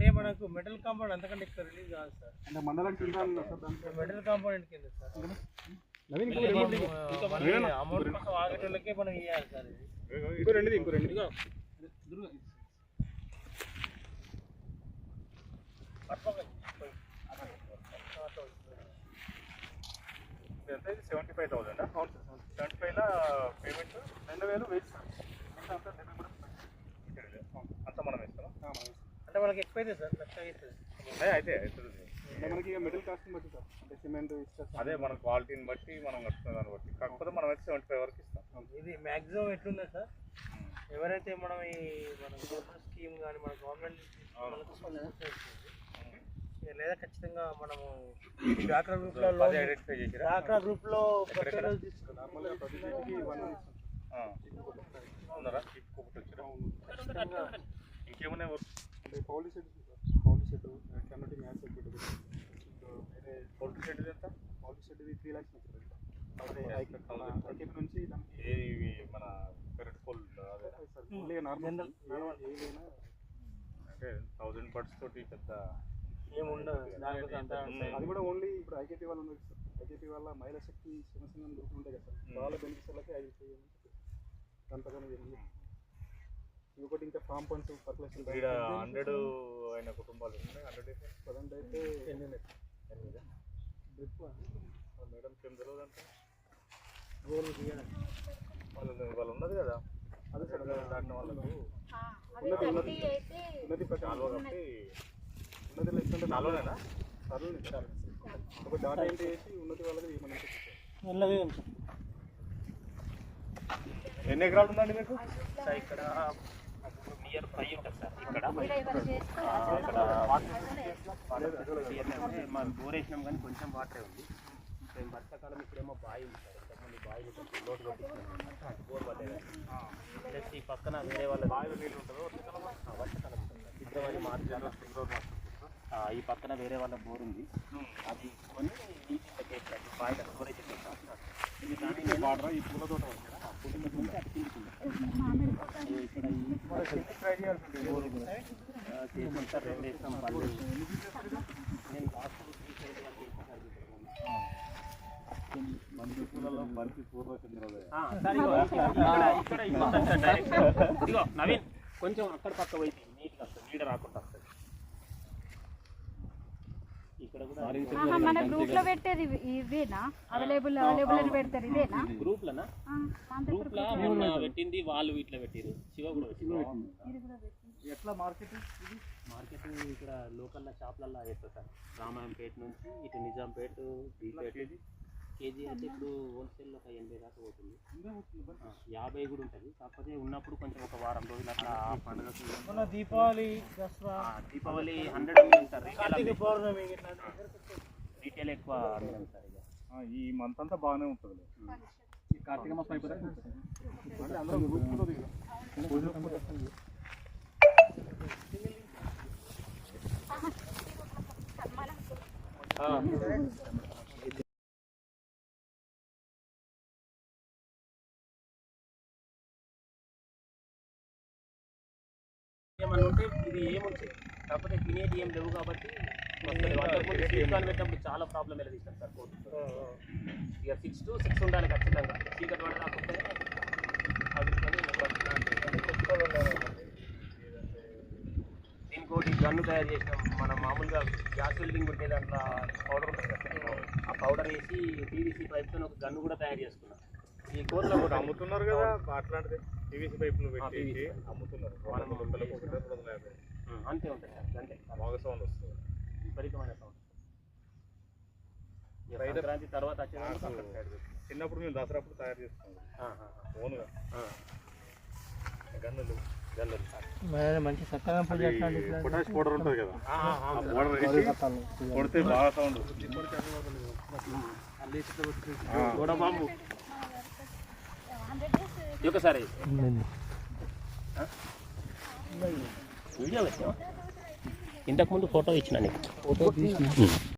అంటే మనకు metal compound అంతకంటే ఎక్కువ రిలీజ్ కాదు సార్. అంటే మండలం కింద మెటల్ కాంపౌండ్ కింద సార్. నవీన్ మళ్ళీ మనం అమౌంట్ కోసం ఆగేటోళ్ళకే మనం ఇవ్వాలి సార్ ఇది. ఇంకో రెండుది ఇంకో రెండు. ఎంత సెవెంటీ ఫైవ్ థౌసండ్ అవును సార్ సెవెంటీ ఫైవ్లో పేమెంట్ రెండు వేలు వెయిట్ సార్ మిగతా అంతా డెబ్బై కూడా ఇక్కడ అవును. అంతా మనం ఇస్తాం అంటే మనకి ఎక్కువ అవుతుంది సార్ లక్ష అవుతుంది అదే అయితే అవుతుంది మనకి మిడిల్ కాస్ట్ బట్టి సార్ అంటే సిమెంట్ ఇస్తారు అదే మన క్వాలిటీని బట్టి మనం కట్టుకున్న దాన్ని బట్టి. కాకపోతే మనం అయితే సెవెంటీ ఫైవ్ వరకు ఇస్తాం. ఇది మ్యాక్సిమం ఎట్లుంది సార్ ఎవరైతే మనం ఈ మన గవర్నమెంట్ స్కీమ్ కానీ మన గవర్నమెంట్ లేదా ఖచ్చితంగా మనము డాక్రా గ్రూప్లో డాక్రా గ్రూప్లో పర్సనల్ తీసుకున్నాం నార్మల్గా ప్రతి దానికి వన్ ఆ. ఉన్నారా? ఇంకొకటి వచ్చిరా? ఇంకేమైనా వర్క్ అంటే పౌలి సెట్ సార్ పౌలి సెట్ కమ్యూనిటీ మ్యాథ్స్ సెట్ వేరే ఫోర్టీ సెట్ ఎంత పౌలి సెట్ త్రీ ల్యాక్స్ ఐకేపీ నుంచి దానికి మన పెరట్ ఓన్లీ నార్మల్ ఏదైనా అంటే థౌజండ్ బర్డ్స్ తోటి పెద్ద అది కూడా ఓన్లీ ఇప్పుడు ఐకేపీ వాళ్ళు ఉన్నారు సార్. ఐకేపీ వాళ్ళ మహిళా శక్తి శివసింగం గ్రూప్ ఉంటాయి కదా సార్. వాళ్ళ బెనిఫిట్స్లకి ఐదు చేయమని చెప్పారు దాని ప్రకారం చేయండి ఇంకొకటి ఇంకా ఫామ్ పండ్స్ పర్కులేషన్ ఇక్కడ హండ్రెడ్ అయిన కుటుంబాలు ఉన్నాయి హండ్రెడ్ ప్రజెంట్ అయితే ఎనిమిది. డ్రిప్ మేడం ఏం తెలియదు అంటే. గోల్ తీయడం. వాళ్ళు వాళ్ళు ఉన్నది కదా? అదే సార్ దాటిన వాళ్ళకు. అయితే ఉన్నది ప్రకారం కాలువ కట్టి ఉన్నది లెక్క కాలువనేనా? సర్లు ఒక డాటా ఎంట్రీ చేసి ఉన్నది వాళ్ళకి ఏమన్నా. ఎన్ని ఎకరాలు ఉందండి మీకు? ఇక్కడ నియర్ ఫైవ్ ఉంటుంది సార్. ఇక్కడ మనం బోర్ వేసినాం కానీ కొంచెం వాటరే ఉంది. మేము వర్షాకాలం ఇప్పుడేమో బావి ఉంది సార్. ఇంతకుముందు బావి కొంచెం లోటు కొట్టించాం బోర్ ప్లస్ ఈ పక్కన వేరే వాళ్ళ బావి నీళ్ళు ఉంటుందో? వర్షాకాలం ఉంటుంది మార్చి ఆ, ఈ పక్కన వేరే వాళ్ళ బోర్ ఉంది. అది కొని నీటి బావిలో స్టోరేజ్ ఇది దాని వాటర్ ఈ పూల తోట నుంచి అటు కిందికి ఉంది. ఇక్కడ ఈ బోర్ ఉంది. ఆ, చేసాం సార్ రెండు వేస్తాం పళ్ళు నేను లాస్ట్ మంచి పూలలో బంతి పూర్వ చంద్రోదయ ఇక్కడ ఇక్కడ ఇవ్వద్దు సార్ డైరెక్ట్ ఇదిగో నవీన్ కొంచెం అక్కడ పక్క పోయి నీట్గా వస్తుంది నీడ రాకుండా వస్తుంది మన గ్రూప్లో పెట్టేది ఇవి- ఇవేనా? అవైలబుల్ అవైలబుల్ అని పెడతారు ఇదేనా? గ్రూప్లా? మొన్న పెట్టింది వాళ్ళు ఇట్లా పెట్టిరు శివ కూడా పెట్టింది. ఎట్లా మార్కెట్? మార్కెట్ ఇక్కడ లోకల్ షాప్లల్లో వేస్తారు సార్. రామాయంపేట నుంచి ఇటు నిజాంపేట బీపేట. కేజీ అయితే ఇప్పుడు హోల్సేల్ ఒక ఎనభై దాకా పోతుంది. యాభై కూడా ఉంటుంది. కాకపోతే ఉన్నప్పుడు కొంచెం ఒక వారం రోజులు అట్లా పండుగ Deepavali Dasara Deepavali hundred sir. Retail ఎక్కువ ఈ మంత్ అంతా బాగానే ఉంటుంది కార్తీక మాసం అయిపోతే అంటే ఉంటే ఇది ఏమొచ్చాయి కాకపోతే తినేటి ఏం లేవు కాబట్టి కార్న్ పెట్టినప్పుడు చాలా ప్రాబ్లం ఎలా తీసాం సార్ కోర్టు. ఇక సిక్స్ టు సిక్స్ ఉండాలి ఖచ్చితంగా. చీకటి అది కానీ ఇంకోటి గన్ను తయారు చేసినాం. మనం మామూలుగా గ్యాస్ వెల్డింగ్ పెట్టే దాంట్లో పౌడర్ ఉంటుంది ఆ పౌడర్ వేసి పీవీసీ పైప్తో ఒక గన్ను కూడా తయారు చేసుకున్నాం. ఈ కోర్టులో కూడా అమ్ముతున్నారు కదా అట్లాంటిది పీవీసీ పైపులు పెట్టేసి PVC. అమ్ముతున్నారు. వందలకు ఒకటి రెండు వందల యాభై. ఉం, అంతే ఉంటుంది సార్ అంతే. బాగా సౌండ్ వస్తుంది. విపరీతమైన సౌండ్. ఇక సంక్రాంతి తర్వాత పెట్టు. చిన్నప్పుడు మేము దసరా అప్పుడు తయారు ఓన్గా. ఆ. గన్నులు. సార్. మంచి సక్కగా. పొటాష్ పౌడర్ ఉంటుంది కదా. ఆ, పౌడర్ వేసి కొడితే బాగా సౌండ్ గోడ బాంబు ఇది ఒకసారి ఆ? వీడియో పెట్టావా ఇంతకుముందు ఫోటో ఇచ్చిన నీకు?